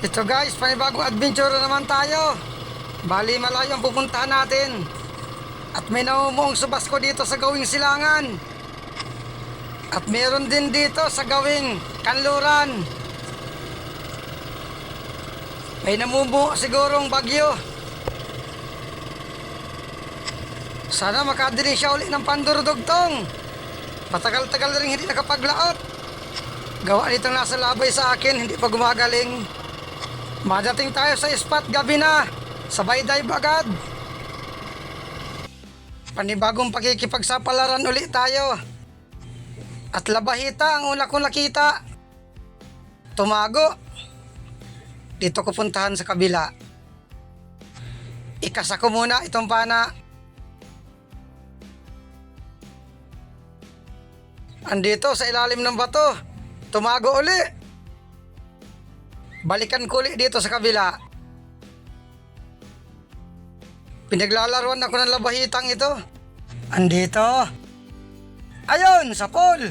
Ito guys, panibagong adventure na naman tayo. Bali malayo ang pupuntahan natin. At may namumuong sa Basko dito sa gawing silangan. At meron din dito sa gawing kanluran. May namumuo sigurong bagyo. Sana makadirin siya uli ng pandurudugtong. Matagal-tagal rin hindi nakapaglaot. Gawa nitong nasa labay sa akin, hindi pa gumagaling. Madating tayo sa spot gabi na. Sabay dive agad. Panibagong pakikipagsapalaran ulit tayo. At labahita ang una kong nakita. Tumago. Dito ko puntahan sa kabila. Ikasa ko muna itong pana. Andito sa ilalim ng bato. Tumago uli. Balikan ko ulit dito sa kabila. Pinaglalaruan ako ng labahitang ito. Andito. Ayun, sa pool.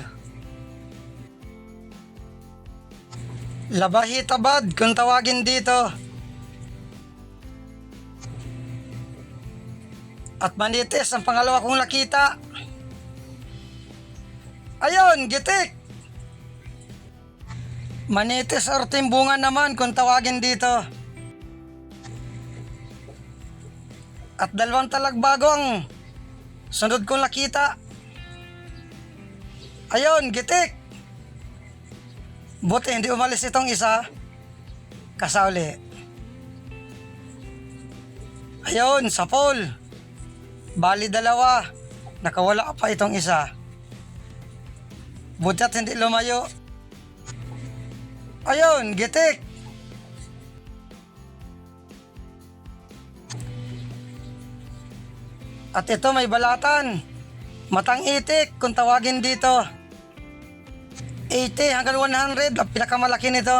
Labahita bad kung tawagin dito. At manitis ang pangalawa kong nakita. Ayun, gitik. Manitis or timbungan naman kung tawagin dito. At dalawang talagbago ang sunod kong nakita. Ayun, gitik. Buti hindi umalis itong isa. Kasauli. Ayun, sa pool. Bali dalawa. Nakawala pa itong isa. Buti at hindi lumayo. Ayun, gitik. At ito may balatan. Matang itik kung tawagin dito. 80 hanggang 100 ang pinakamalaki nito.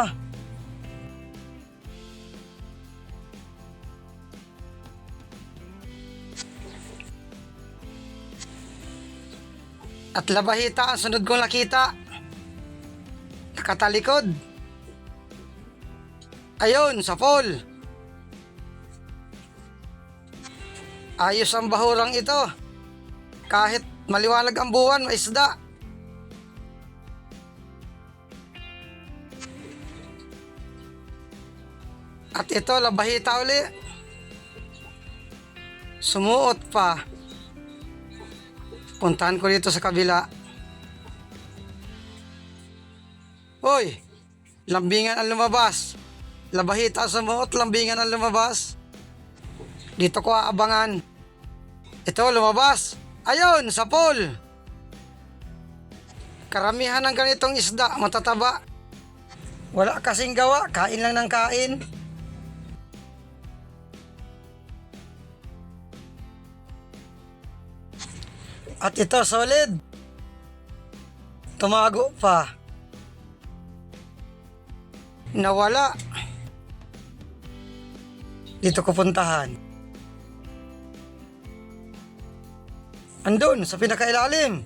At labahita ang sunod kong nakita. Nakatalikod. Ayun, sa pool. Ayos ang bahurang ito. Kahit maliwanag ang buwan, may isda. At ito, labahita uli. Sumuot pa. Puntahan ko dito sa kabila. Hoy, lambingan ang lumabas. Labahita sumuot, lambingan ang lumabas. Dito ko aabangan. Ito, lumabas. Ayun, sa pool. Karamihan ng ganitong isda, matataba. Wala kasing gawa, kain lang ng kain. At ito, solid. Tumago pa. Nawala. Dito ko puntahan. Andun, sa pinakailalim.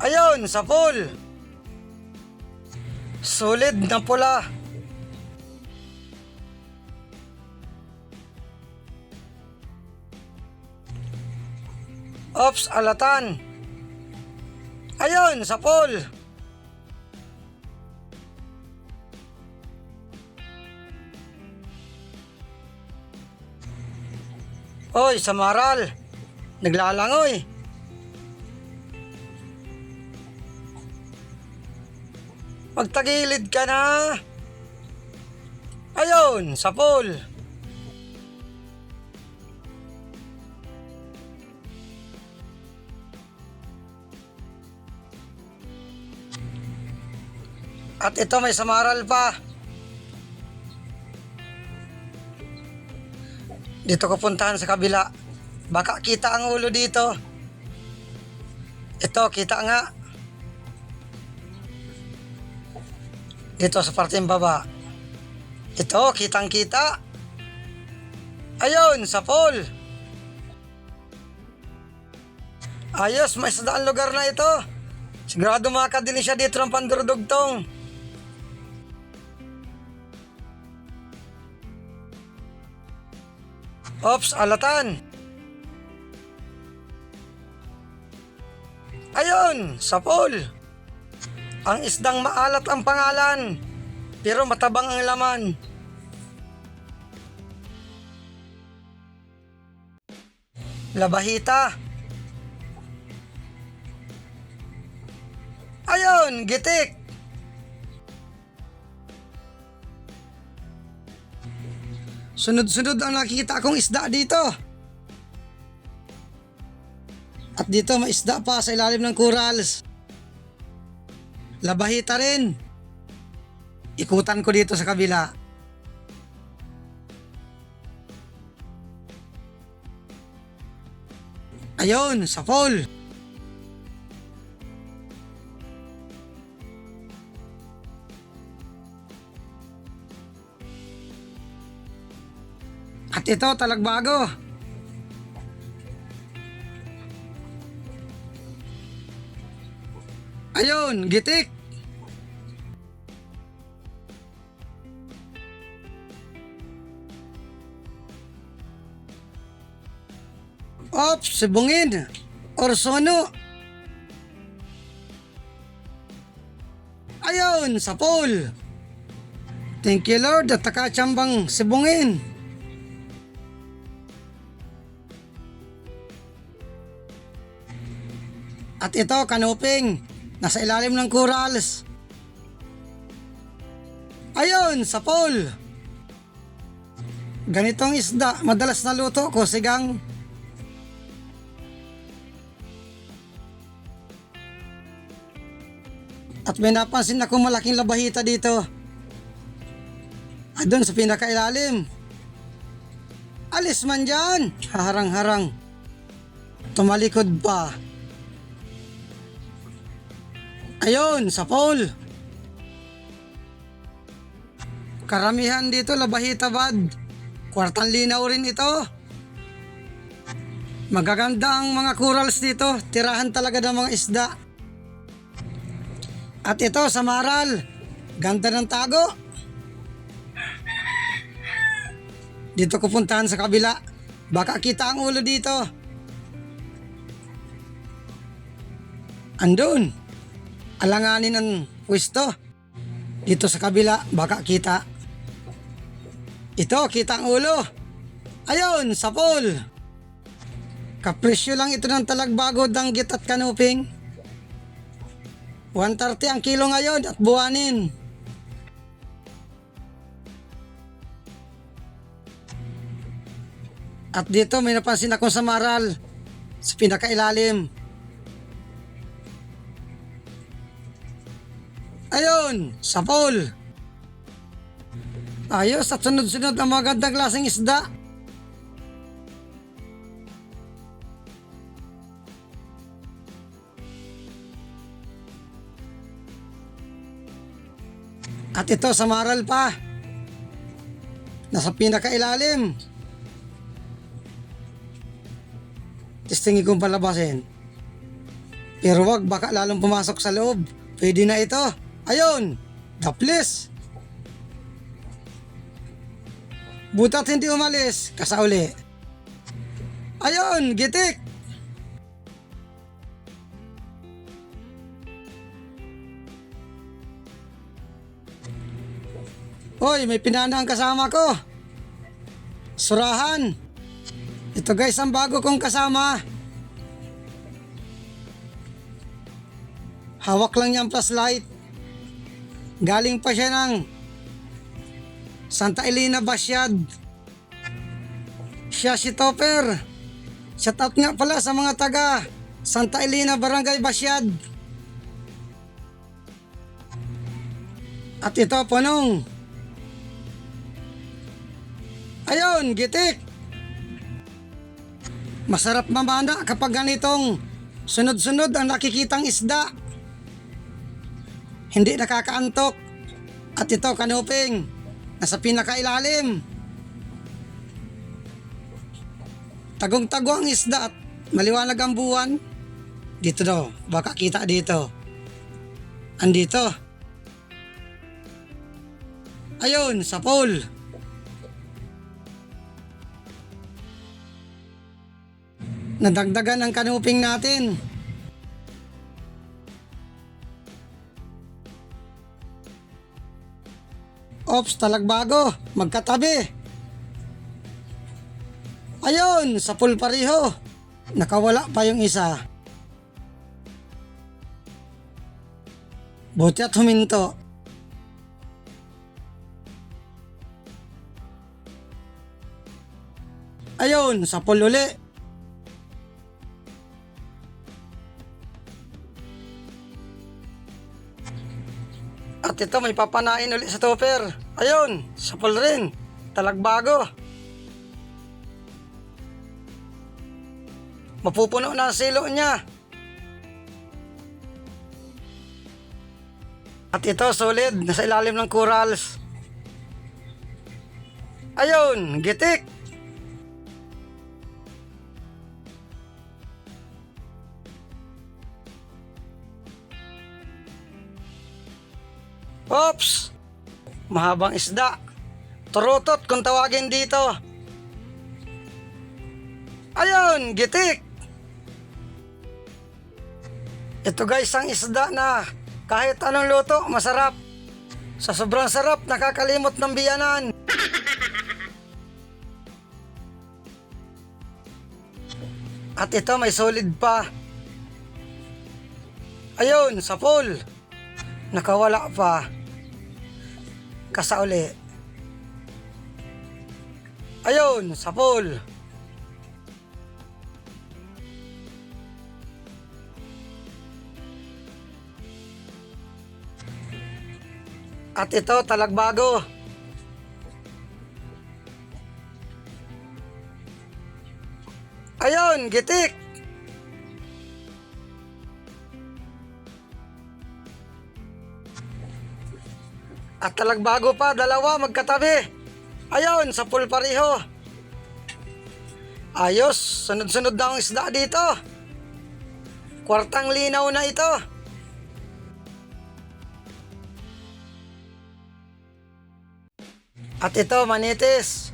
Ayun, sa pool. Solid na pula. Ops, alatan. Ayun, sa pool. Oy, sa maral. Naglalangoy. Magtagilid ka na. Ayun, sa pool. At ito may samaral pa. Dito ko puntahan sa kabila. Baka kita ang ulo dito. Ito, kita nga. Dito sa parteng baba. Ito, kitang kita. Ayun, sa pool. Ayos, may sadaan lugar na ito. Sigurado makakadili siya dito ng pandurudugtong. Ops, alatan. Ayun, sapol. Ang isdang maalat ang pangalan, pero matabang ang laman. Labahita. Ayun, gitik. Sunod-sunod ang nakikita kong isda dito. At dito may isda pa sa ilalim ng corals. Labahita rin. Ikutan ko dito sa kabila. Ayun, sa fall. Ito, talagbago. Ayun, gitik. Ops, sibungin. Orsono. Ayun, sa pool. Thank you Lord at takachambang sibungin. At ito, kanuping. Nasa ilalim ng corals. Ayun, sa pool. Ganitong isda, madalas na luto ko, sigang. At may napansin akong malaking labahita dito. Ah, doon sa pinakailalim. Alis man dyan. Harang-harang. Tumalikod pa. Ayun, sa pole. Karamihan dito labahita bad. Kwartang linaw rin ito. Magaganda ang mga corals dito. Tirahan talaga ng mga isda. At ito sa Maral. Ganda ng tago. Dito ko puntahan sa kabila. Baka kita ang ulo dito. Andun. Alanganin ang pwesto. Dito sa kabila, baka kita. Ito, kita ang ulo. Ayun, sa pool. Kapresyo lang ito ng talagbago, danggit at kanuping. 130 ang kilo ngayon at buwanin. At dito may napansin ako sa maral sa pinakailalim. Ayun, sa pool. Ayos at sunod-sunod ang magandang klaseng isda. At ito sa maral pa. Nasa pinakailalim. Testingin kong palabasin. Pero wag baka lalong pumasok sa loob. Pwede na ito. Ayun, daplis. Butat hindi umalis, kasauli. Ayun, gitik. Hoy, may pinana ang kasama ko. Surahan. Ito guys, ang bago kong kasama. Hawak lang niya ang flashlight. Galing pa siya ng Santa Elena Basyad. Siya si Topper. Shout out nga pala sa mga taga Santa Elena Barangay Basyad. At ito, Ponong. Ayun, gitik. Masarap mamana kapag ganitong sunod-sunod ang nakikitang isda. Hindi nakakaantok. At ito, kanuping. Nasa pinakailalim. Tagong-tago ang isda at maliwanag ang buwan. Dito daw, baka kita dito. Andito. Ayun, sa pool. Nadagdagan ang kanuping natin. Ops, talagbago. Magkatabi. Ayun, sa pool pareho. Nakawala pa yung isa. Buti at huminto. Ayun, sa pool uli. At ito may papanain ulit sa topper. Ayun, sa pool rin. Talagbago. Mapupuno na ang silo niya. At ito, solid, nasa ilalim ng corals. Ayun, gitik. Ops! Mahabang isda. Turutot kung tawagin dito. Ayun, gitik. Ito guys ang isda na kahit anong luto, masarap. Sa sobrang sarap, nakakalimot ng biyanan. At ito may solid pa. Ayun, sa pool. Nakawala pa. Kasauli. Ayun, sa pool. At ito, talagbago. Ayun, gitik. At talagbago pa, dalawa, magkatabi. Ayun, sa pool pareho. Ayos, sunod-sunod na ang isda dito. Kwartang linaw na ito. At ito, manitis.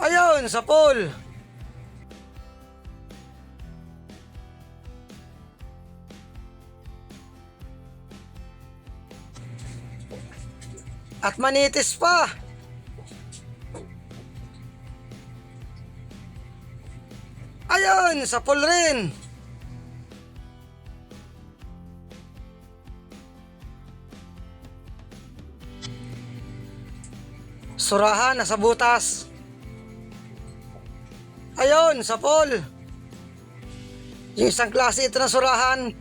Ayun, sa pool. At manitis pa. Ayun, sa pool rin. Surahan, nasa butas. Ayun, sa pool. Yung isang klase ito ng surahan,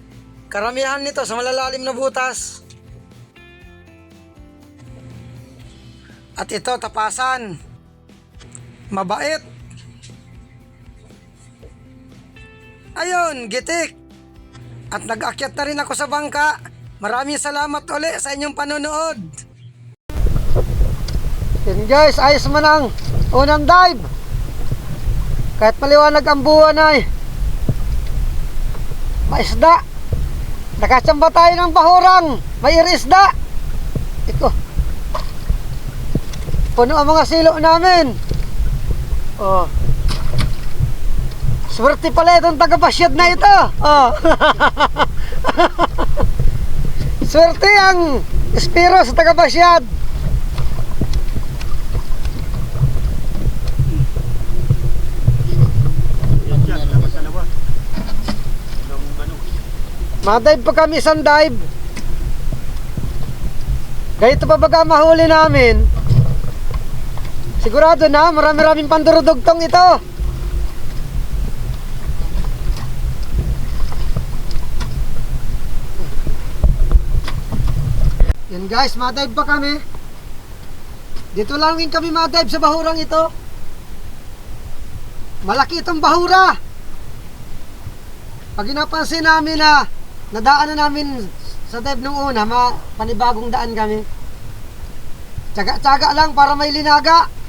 karamihan nito sa malalalim na butas. At ito, tapasan. Mabait. Ayun, gitik. At nag-akyat na rin ako sa bangka. Maraming salamat uli sa inyong panonood. Yan guys, ayos man ang unang dive. Kahit maliwanag ang buwan ay maisda. Nakachamba tayo ng bahurang. May irisda. Ito. Puno ang mga silo namin. Oh. Swerte pala itong taga-pasyad na ito. Oh. Swerte ang espiro sa taga-pasyad. Ma-dive pa kami isang dive. Ganito pa baga mahuli namin. Sigurado na, marami-raming pandurudugtong ito. Yan guys, ma-dive pa kami. Dito lang rin kami ma-dive sa bahurang ito. Malaki itong bahura. Pag inapansin namin na nadaanan namin sa dive nung una, ma panibagong daan kami. Tsaga-tsaga lang para may linaga.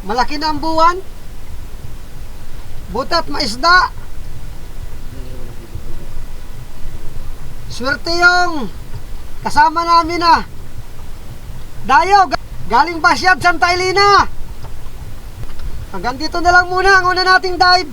Malaki na ang buwan. Butat maisda. Swerte yung kasama namin ah. Dayo, ga- galing Basyad, Santa Elena. Hanggang dito na lang muna ang una nating dive.